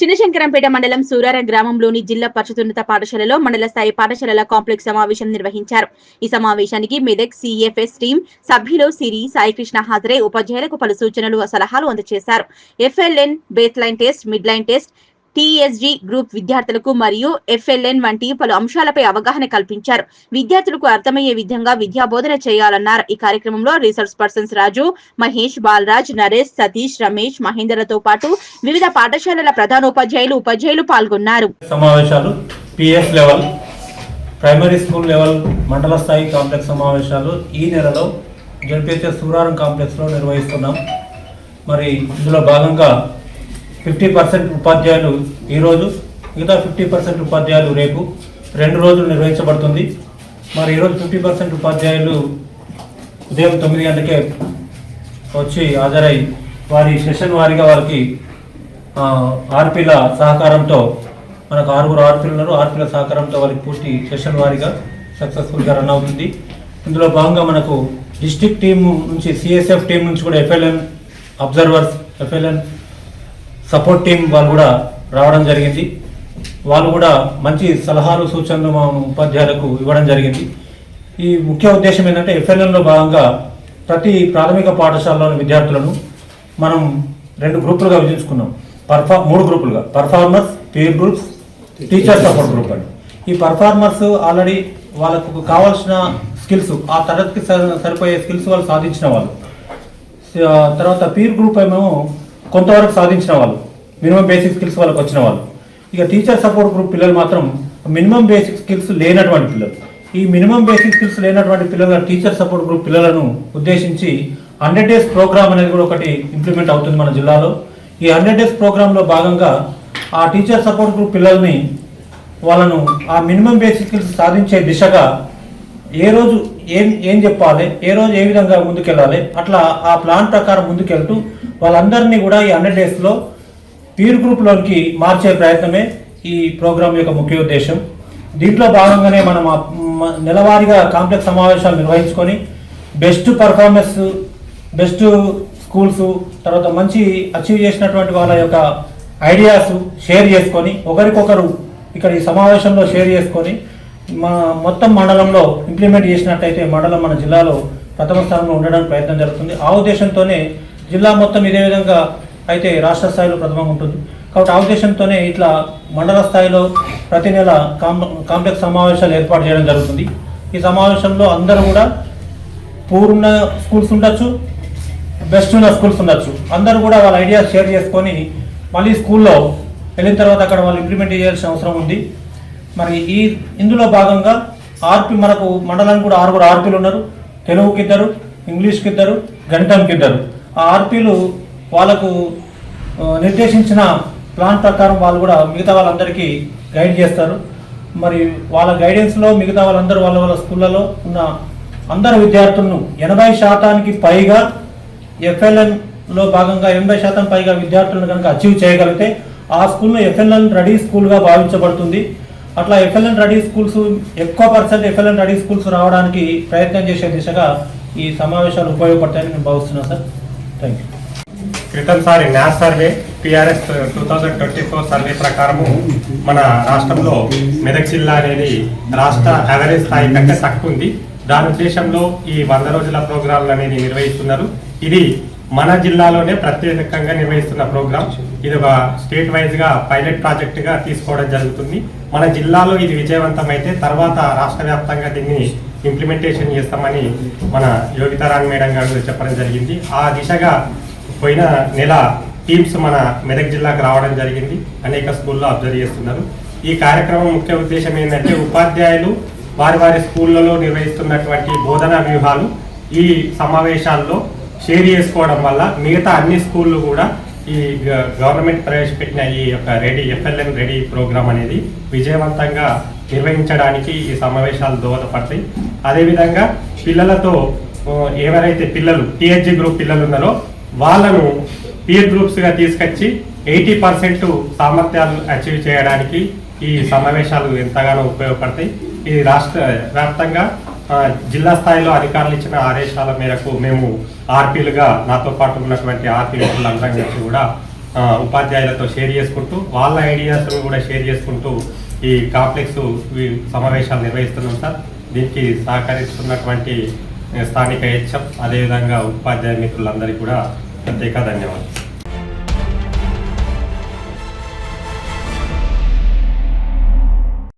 చిన్నశంకరంపేట మండలం సూరారం గ్రామంలోని జిల్లా పరిషతోన్నత పాఠశాలలో మండల స్థాయి పాఠశాలల కాంప్లెక్స్ సమావేశం నిర్వహించారు. ఈ సమావేశానికి మెదక్ సిఎఫ్ఎస్ టీం సభ్యులు సిరి సాయికృష్ణ హాజరై ఉపాధ్యాయులకు పలు సూచనలు సలహాలు అందజేశారు. FLN baseline test midline test TSG group విద్యార్థులకు మరియు ఎఫ్ఎల్ఎన్ వంటి పలు అంశాలపై అవగాహన కల్పించారు. విద్యార్థులకు అర్థమయ్యే విధంగా విద్యా బోధన చేయాలన్నారు. ఈ కార్యక్రమంలో రీసెర్చ్ పర్సన్స్ రాజు మహేష్ బాలరాజ్ నరేష్ సతీష్ రమేష్ మహేందర్లతో పాటు వివిధ పాఠశాలల ప్రధానోపాధ్యాయులు ఉపాధ్యాయులు పాల్గొన్నారు. సమావేశాలు PS level primary school level మండల స్థాయి కాంప్లెక్స్ సమావేశాలు ఈ నెలలో జడ్పిహెచ్ఎస్ సూరారం కాంప్లెక్స్లో నిర్వహిస్తున్నాం. మరి ఇందులో భాగంగా ఫిఫ్టీ పర్సెంట్ ఉపాధ్యాయులు ఈరోజు మిగతా ఫిఫ్టీ పర్సెంట్ ఉపాధ్యాయులు రేపు. రెండు రోజులు నిర్వహించబడుతుంది. మరి ఈరోజు ఫిఫ్టీ పర్సెంట్ ఉపాధ్యాయులు ఉదయం తొమ్మిది గంటలకే వచ్చి హాజరై వారి సెషన్ వారిగా వారికి ఆర్పీల సహకారంతో మనకు ఆరుగురు ఆర్పీలు ఉన్నారు. ఆర్పీల సహకారంతో వారికి పూర్తి సెషన్ వారిగా సక్సెస్ఫుల్గా రన్ అవుతుంది. ఇందులో భాగంగా మనకు డిస్ట్రిక్ట్ టీం నుంచి సిఎస్ఎఫ్ టీం నుంచి కూడా FLN observers FLN support team వాళ్ళు కూడా రావడం జరిగింది. వాళ్ళు కూడా మంచి సలహాలు సూచనలు మా ఉపాధ్యాయులకు ఇవ్వడం జరిగింది. ఈ ముఖ్య ఉద్దేశం ఏంటంటే ఎఫ్ఎల్ఎన్లో భాగంగా ప్రతి ప్రాథమిక పాఠశాలలోని విద్యార్థులను మనం రెండు గ్రూపులుగా విభజించుకున్నాం. పర్ఫా మూడు గ్రూపులుగా. Performers peer groups teacher support group అండి ఈ పర్ఫార్మర్స్ ఆల్రెడీ వాళ్ళకు కావాల్సిన స్కిల్స్ ఆ తరగతికి సరి- సరిపోయే స్కిల్స్ వాళ్ళు సాధించిన వాళ్ళు. తర్వాత పీర్ గ్రూప్ ఏమో కొంతవరకు సాధించిన వాళ్ళు మినిమం బేసిక్ స్కిల్స్ వాళ్ళకి వచ్చిన వాళ్ళు. ఇక టీచర్ సపోర్ట్ గ్రూప్ పిల్లలు మాత్రం మినిమం బేసిక్ స్కిల్స్ లేనటువంటి పిల్లలు. ఈ మినిమం బేసిక్ స్కిల్స్ లేనటువంటి పిల్లల టీచర్ సపోర్ట్ గ్రూప్ పిల్లలను ఉద్దేశించి హండ్రెడ్ డేస్ ప్రోగ్రామ్ అనేది కూడా ఒకటి ఇంప్లిమెంట్ అవుతుంది మన జిల్లాలో. ఈ హండ్రెడ్ డేస్ ప్రోగ్రాంలో భాగంగా ఆ టీచర్ సపోర్ట్ గ్రూప్ పిల్లల్ని వాళ్ళను ఆ మినిమం బేసిక్ స్కిల్స్ సాధించే దిశగా ఏ రోజు ఏం ఏం చెప్పాలి ఏ రోజు ఏ విధంగా ముందుకెళ్ళాలి అట్లా ఆ ప్లాన్ ప్రకారం ముందుకెళ్తూ వాళ్ళందరినీ కూడా ఈ హండ్రెడ్ డేస్లో పీర్ గ్రూప్లోకి మార్చే ప్రయత్నమే ఈ ప్రోగ్రాం యొక్క ముఖ్య ఉద్దేశం. దీంట్లో భాగంగానే మనం ఆ మ- నెలవారీగా కాంప్లెక్స్ సమావేశాలు నిర్వహించుకొని బెస్ట్ పర్ఫార్మెన్స్ బెస్ట్ స్కూల్స్ తర్వాత మంచి అచీవ్ చేసినటువంటి వాళ్ళ యొక్క ఐడియాస్ షేర్ చేసుకొని ఒకరికొకరు ఇక్కడ ఈ సమావేశంలో షేర్ చేసుకొని మా మొత్తం మండలంలో ఇంప్లిమెంట్ చేసినట్టయితే మండలం మన జిల్లాలో ప్రథమ స్థానంలో ఉండడానికి ప్రయత్నం జరుగుతుంది. ఆ ఉద్దేశంతోనే జిల్లా మొత్తం ఇదే విధంగా అయితే రాష్ట్ర స్థాయిలో ప్రథమంగా ఉంటుంది. కాబట్టి ఆ ఉద్దేశంతోనే ఇట్లా మండల స్థాయిలో ప్రతి నెల కాంప్లెక్స్ సమావేశాలు ఏర్పాటు చేయడం జరుగుతుంది. ఈ సమావేశంలో అందరూ కూడా పూర్ణ స్కూల్స్ ఉండొచ్చు బెస్ట్ ఉన్న స్కూల్స్ ఉండొచ్చు. అందరూ కూడా వాళ్ళ ఐడియాస్ షేర్ చేసుకొని మళ్ళీ స్కూల్లో వెళ్ళిన తర్వాత అక్కడ వాళ్ళు ఇంప్లిమెంట్ చేయాల్సిన అవసరం ఉంది. మరి ఈ ఇందులో భాగంగా ఆర్పి మనకు మండలానికి కూడా ఆరుగురు ఆర్పీలు ఉన్నారు. తెలుగుకి ఇద్దరు ఇంగ్లీష్కి ఇద్దరు గణితంకి ఇద్దరు ఆ ఆర్పీలు వాళ్ళకు నిర్దేశించిన ప్లాన్ ప్రకారం వాళ్ళు కూడా మిగతా వాళ్ళందరికీ గైడ్ చేస్తారు. మరి వాళ్ళ గైడెన్స్లో మిగతా వాళ్ళందరూ వాళ్ళ వాళ్ళ స్కూళ్ళలో ఉన్న అందరు విద్యార్థులను ఎనభై శాతానికి పైగా ఎఫ్ఎల్ఎన్లో భాగంగా ఎనభై శాతం పైగా విద్యార్థులను కనుక అచీవ్ చేయగలిగితే ఆ స్కూల్ను ఎఫ్ఎల్ఎన్ రెడీ స్కూల్గా భావించబడుతుంది. అట్లా ఎఫ్ఎల్ఎన్ రెడీ స్కూల్స్ ఎక్కువ పర్సెంట్ ఎఫ్ఎల్ఎన్ రెడీ స్కూల్స్ రావడానికి ప్రయత్నం చేసే దిశగా ఈ సమావేశాలు ఉపయోగపడతాయని నేను భావిస్తున్నాను sir. Thank you క్రితంసారి NAS survey PRS two thousand twenty four survey ప్రకారము మన రాష్ట్రంలో మెదక్ జిల్లా అనేది రాష్ట్ర యావరేజ్ స్థాయి కంటే తక్కువ ఉంది. దాని ఉద్దేశంలో ఈ వంద రోజుల ప్రోగ్రాంలు అనేది నిర్వహిస్తున్నారు. ఇది మన జిల్లాలోనే ప్రత్యేకంగా నిర్వహిస్తున్న ప్రోగ్రామ్ ఇది ఒక స్టేట్ వైజ్గా పైలట్ ప్రాజెక్ట్గా తీసుకోవడం జరుగుతుంది. మన జిల్లాలో ఇది విజయవంతమైతే తర్వాత రాష్ట్ర వ్యాప్తంగా దీన్ని ఇంప్లిమెంటేషన్ చేస్తామని మన యోగితారాణ్ మేడం గారు చెప్పడం జరిగింది. ఆ దిశగా పోయిన నెల టీమ్స్ మన మెదక్ జిల్లాకు రావడం జరిగింది. అనేక స్కూల్లో అబ్జర్వ్ చేస్తున్నారు. ఈ కార్యక్రమం ముఖ్య ఉద్దేశం ఏంటంటే ఉపాధ్యాయులు వారి వారి స్కూళ్ళలో నిర్వహిస్తున్నటువంటి బోధనా వ్యూహాలు ఈ సమావేశాల్లో షేర్ చేసుకోవడం వల్ల మిగతా అన్ని స్కూళ్ళు కూడా ఈ గ- గవర్నమెంట్ ప్రవేశపెట్టిన ఈ యొక్క రెడీ ఎఫ్ఎల్ఎన్ రెడీ ప్రోగ్రామ్ అనేది విజయవంతంగా నిర్వహించడానికి ఈ సమావేశాలు దోహదపడతాయి. అదేవిధంగా పిల్లలతో ఎవరైతే పిల్లలు టీహెచ్జీ గ్రూప్ పిల్లలు ఉన్నారో వాళ్ళను పీర్ గ్రూప్స్గా తీసుకొచ్చి ఎయిటీ పర్సెంట్ సామర్థ్యాలు అచీవ్ చేయడానికి ఈ సమావేశాలు ఎంతగానో ఉపయోగపడతాయి. ఇది రాష్ట్ర వ్యాప్తంగా జిల్లా స్థాయిలో అధికారులు ఇచ్చిన ఆదేశాల మేరకు మేము ఆర్పీలుగా నాతో పాటు ఉన్నటువంటి ఆర్పీ మిత్రులందరం కూడా ఉపాధ్యాయులతో షేర్ చేసుకుంటూ వాళ్ళ ఐడియాస్ కూడా షేర్ చేసుకుంటూ ఈ కాంప్లెక్స్ సమావేశాలు నిర్వహిస్తున్నాం సార్. దీనికి సహకరిస్తున్నటువంటి స్థానిక హెచ్ఎఫ్ అదేవిధంగా ఉపాధ్యాయ మిత్రులందరికీ కూడా ప్రత్యేక ధన్యవాదాలు.